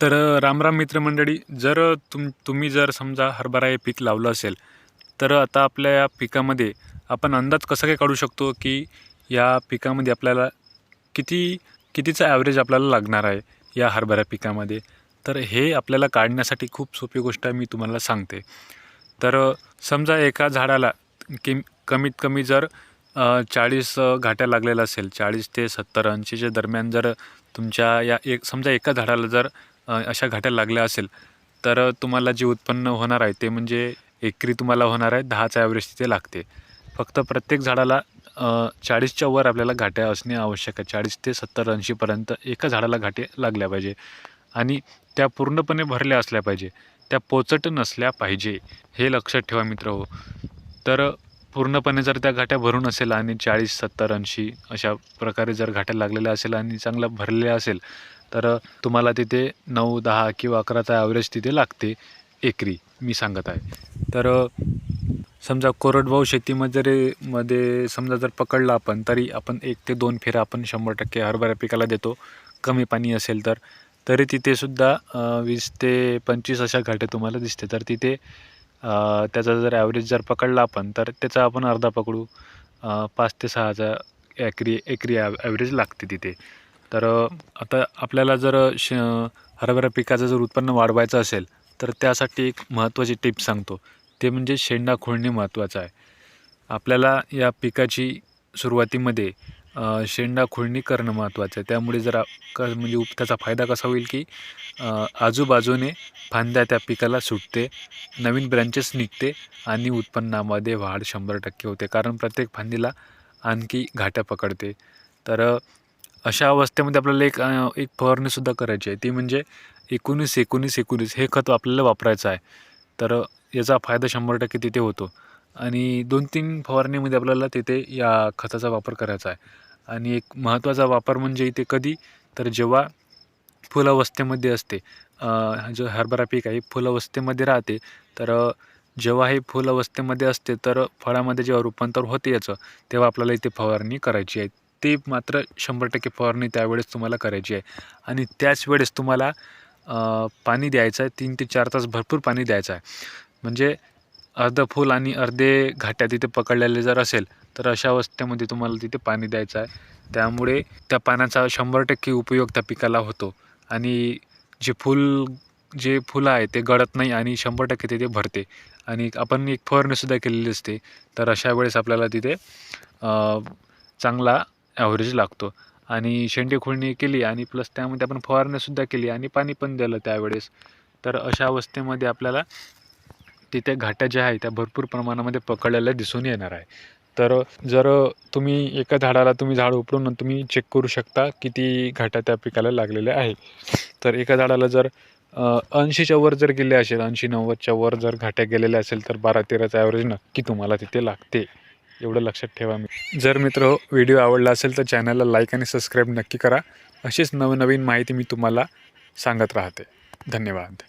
तर रामराम मित्रमंडळी जर तुम तुम्ही जर समजा हरभरा हे पीक लावलं असेल तर आता आपल्या या पिकामध्ये आपण अंदाज कसा काय काढू शकतो की या पिकामध्ये आपल्याला किती कितीचा ॲव्हरेज आपल्याला लागणार आहे या हरभरा पिकामध्ये? तर हे आपल्याला काढण्यासाठी खूप सोपी गोष्ट मी तुम्हाला सांगते. तर समजा एका झाडाला किम कमीत कमी जर चाळीस घाट्या लागलेल्या असेल चाळीस ते सत्तर ऐंशीच्या दरम्यान जर तुमच्या या एक समजा एका झाडाला जर अशा घाट्या लागल्या असेल तर तुम्हाला जे उत्पन्न होणार आहे ते म्हणजे एकरी तुम्हाला होणार आहे दहाचा ॲव्हरेज तिथे लागते. फक्त प्रत्येक झाडाला चाळीसच्या वर आपल्याला घाट्या असणे आवश्यक आहे. चाळीस ते सत्तर ऐंशीपर्यंत एका झाडाला घाटे लागल्या पाहिजे आणि त्या पूर्णपणे भरल्या असल्या पाहिजे. त्या पोचट नसल्या पाहिजे हे लक्षात ठेवा मित्र हो. तर पूर्णपणे जर त्या घाट्या भरून असेल आणि चाळीस सत्तर ऐंशी अशा प्रकारे जर घाट्या लागलेल्या असेल आणि चांगल्या भरलेल्या असेल तर तुम्हाला तिथे नऊ दहा किंवा अकराचा ॲव्हरेज तिथे लागते एकरी मी सांगत आहे. तर समजा कोरडवाहू शेतीमध्ये जरी मध्ये समजा जर पकडला आपण तरी आपण एक ते दोन फेरा आपण शंभर टक्के हरभरा पिकाला देतो कमी पाणी असेल तर. तरी तिथेसुद्धा वीस ते पंचवीस अशा घाटे तुम्हाला दिसते. तर तिथे त्याचा जर ॲव्हरेज जर पकडला आपण तर त्याचा आपण अर्धा पकडू पाच ते सहाचा एकरी एकरी ॲव ॲव्हरेज लागते तिथे. तर आता आपल्याला जर श हरभरा पिकाचं जर उत्पन्न वाढवायचं असेल तर त्यासाठी एक महत्त्वाची टिप सांगतो. ते म्हणजे शेंडा खोडणे महत्त्वाचं आहे. आपल्याला या पिकाची सुरुवातीमध्ये शेंडा खोडणी करणं महत्त्वाचं आहे. त्यामुळे जर क म्हणजे उप त्याचा फायदा कसा होईल की आजूबाजूने फांद्या त्या पिकाला सुटते नवीन ब्रँचेस निघते आणि उत्पन्नामध्ये वाढ शंभर टक्के होते. कारण प्रत्येक फांदीला आणखी घाट्या पकडते. तर अशा अवस्थेमध्ये आपल्याला एक एक फवारणीसुद्धा करायची आहे. ती म्हणजे एकोणीस एकोणीस एकोणीस हे खत आपल्याला वापरायचं आहे. तर याचा फायदा शंभर टक्के तिथे होतो. आणि दोन तीन फवारणीमध्ये आपल्याला तिथे या खताचा वापर करायचा आहे. आणि एक महत्त्वाचा वापर म्हणजे इथे कधी? तर जेव्हा फुलावस्थेमध्ये असते जो हरभरा पीक आहे फुलावस्थेमध्ये राहते तर जेव्हा हे फुलावस्थेमध्ये असते तर फळामध्ये जेव्हा रूपांतर होते याचं तेव्हा आपल्याला इथे फवारणी करायची आहे. ते मात्र शंभर टक्के फवारणी त्यावेळेस तुम्हाला करायची आहे. आणि त्याच वेळेस तुम्हाला पाणी द्यायचं आहे. तीन ते चार तास भरपूर पाणी द्यायचं आहे. म्हणजे अर्धं फूल आणि अर्धे घाट्या तिथे पकडलेले जर असेल तर अशा अवस्थेमध्ये तुम्हाला तिथे पाणी द्यायचं आहे. त्यामुळे त्या पाण्याचा शंभर टक्के उपयोग त्या पिकाला होतो. आणि जे फूल जे फुलं आहे ते गळत नाही आणि शंभर टक्के तिथे भरते. आणि आपण एक फवारणीसुद्धा केलेली असते. तर अशा वेळेस आपल्याला तिथे चांगला ॲव्हरेज लागतो. आणि शेंडी खुळणी केली आणि प्लस त्यामध्ये आपण फवारणीसुद्धा केली आणि पाणी पण दिलं त्यावेळेस. तर अशा अवस्थेमध्ये आपल्याला तिथे घाट्या ज्या आहेत त्या भरपूर प्रमाणामध्ये पकडलेल्या दिसून येणार आहे. तर जर तुम्ही एका झाडाला तुम्ही झाड उपडून तुम्ही चेक करू शकता किती घाट्या त्या पिकाला लागलेल्या आहे तर एका झाडाला जर ऐंशीच्या वर जर गेले असेल ऐंशी नव्वदच्या वर जर घाट्या गेलेल्या असेल तर बारा तेराचा ॲव्हरेज नक्की तुम्हाला तिथे लागते. एवढं लक्षात ठेवा मी. जर मित्र व्हिडिओ आवडला असेल तर चॅनलला लाईक आणि सबस्क्राईब नक्की करा. अशीच नवनवीन माहिती मी तुम्हाला सांगत राहते. धन्यवाद.